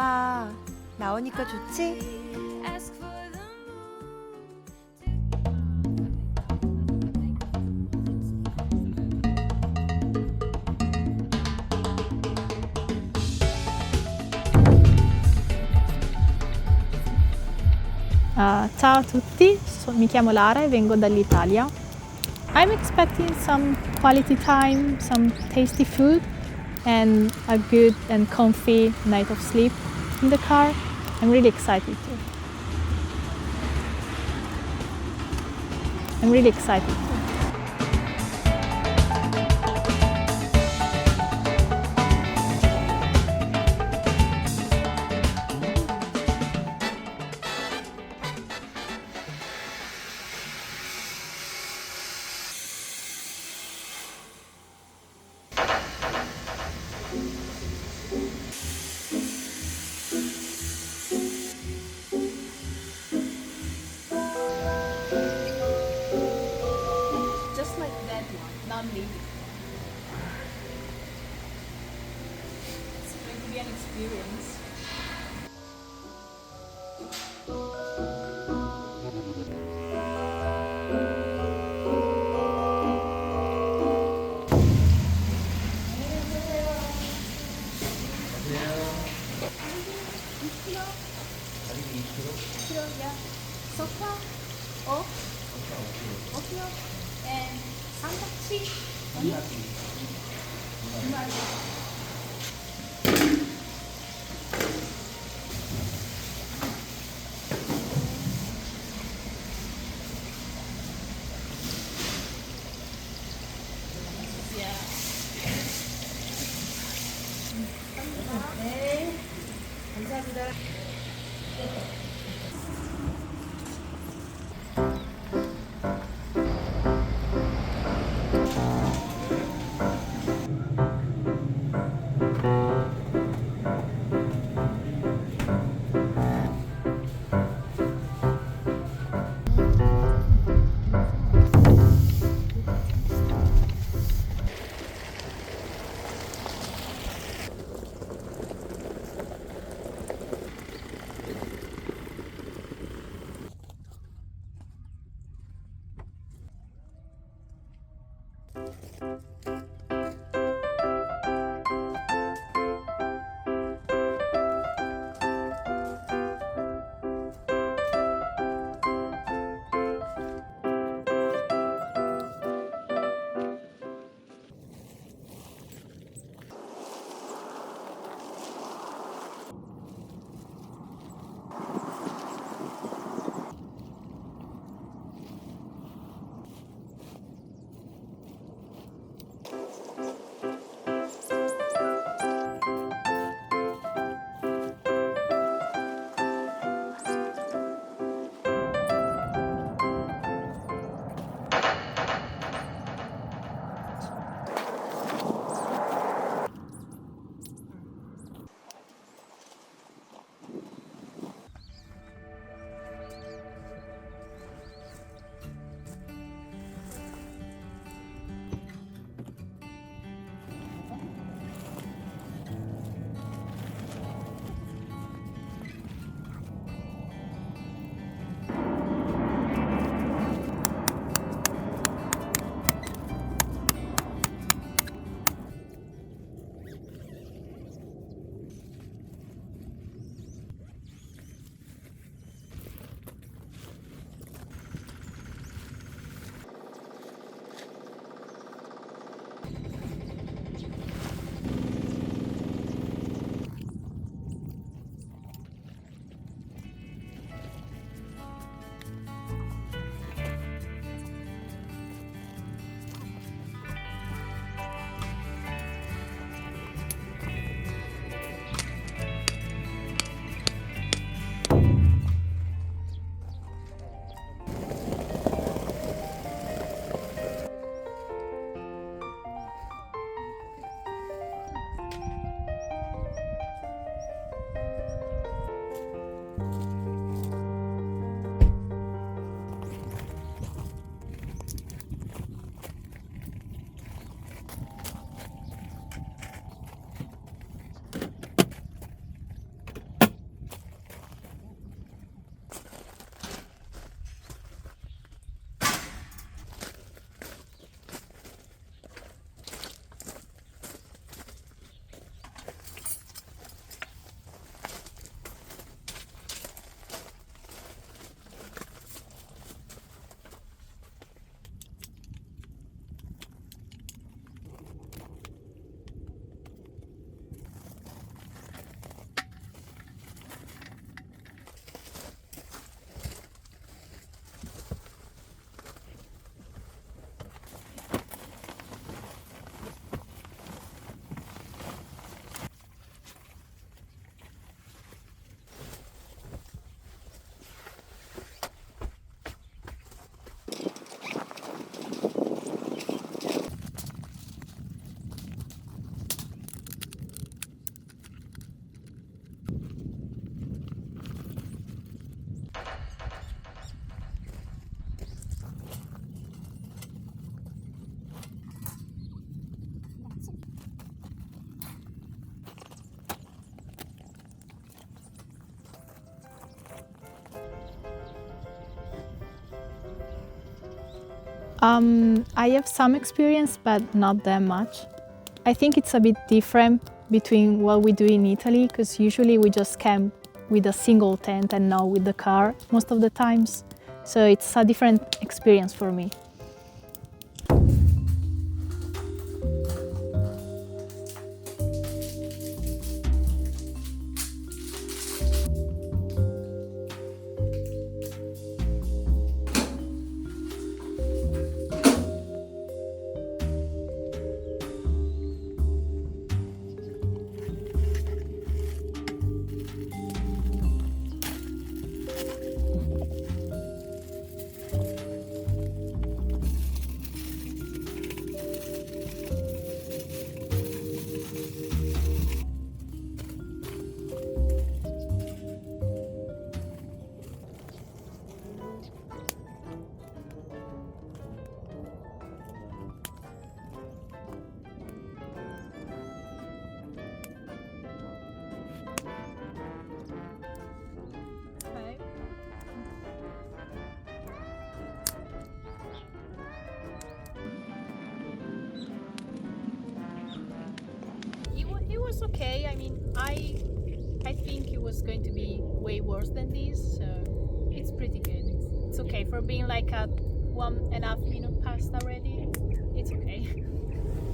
봐. 나오니까 좋지? Ask for the Uh, ciao a tutti, so- mi chiamo Lara e vengo dall'Italia. I'm expecting some quality time, some tasty food, and a good and comfy night of sleep In the car. I'm really excited too. I'm really excited experience. 소파 5 5kg and 삼각치 2 2마리 Um, I have some experience, but not that much. I think it's a bit different between what we do in Italy, because usually we just camp with a single tent and not with the car most of the times. So it's a different experience for me. Okay. I mean, I I think it was going to be way worse than this, so it's pretty good. It's, it's okay for being like a one and a half minute past already. It's okay.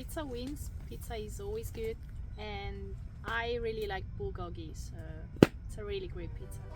pizza wins. Pizza is always good, and I really like bulgogi. So it's a really great pizza.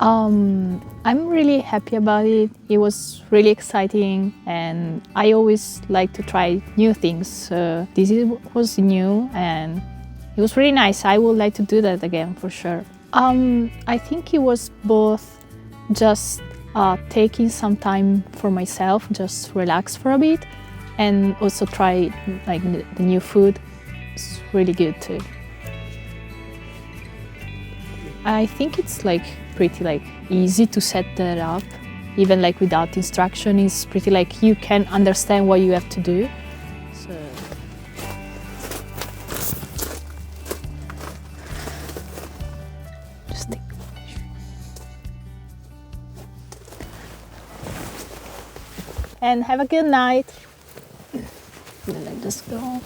Um, I'm really happy about it. It was really exciting, and I always like to try new things. So this is, was new, and it was really nice. I would like to do that again for sure. Um, I think it was both just uh, taking some time for myself, just relax for a bit, and also try like the the new food. It's really good too. I think it's like pretty like easy to set that up. Even like without instruction, it's pretty like you can understand what you have to do. So just take. And have a good night. Then I just go.